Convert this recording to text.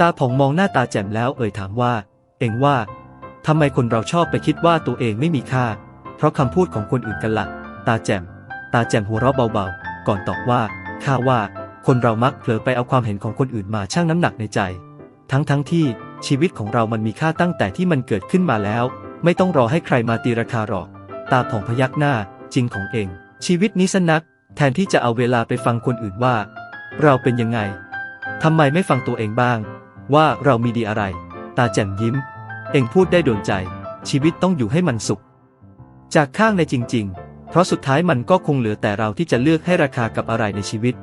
ตาผ่องมองหน้าตาแจ่มแล้วเอ่ยถามว่า เองว่าทำไมคนเราชอบไปคิดว่าตัวเองไม่มีค่า เพราะคำพูดของคนอื่นกันละ่ะ ตาแจ่ม ตาแจ่มหัวเราะเบาๆ ก่อนตอบว่า ข้าว่า คนเรามักเผลอไปเอาความเห็นของคนอื่นมาชั่งน้ำหนักในใจ ทั้งๆทที่ชีวิตของเรามันมีค่าตั้งแต่ที่มันเกิดขึ้นมาแล้ว ไม่ต้องรอให้ใครมาตีราคาหรอก ตาผ่องพยักหน้า จริงของเอง ชีวิตนี้สนัก แทนที่จะเอาเวลาไปฟังคนอื่นว่า เราเป็นยังไงทำไมไม่ฟังตัวเองบ้าง ว่าเรามีดีอะไร ตาแจ่มยิ้ม เองพูดได้โดนใจ ชีวิตต้องอยู่ให้มันสุข จากข้างในจริง ๆ เพราะสุดท้ายมันก็คงเหลือแต่เราที่จะเลือกให้ราคากับอะไรในชีวิต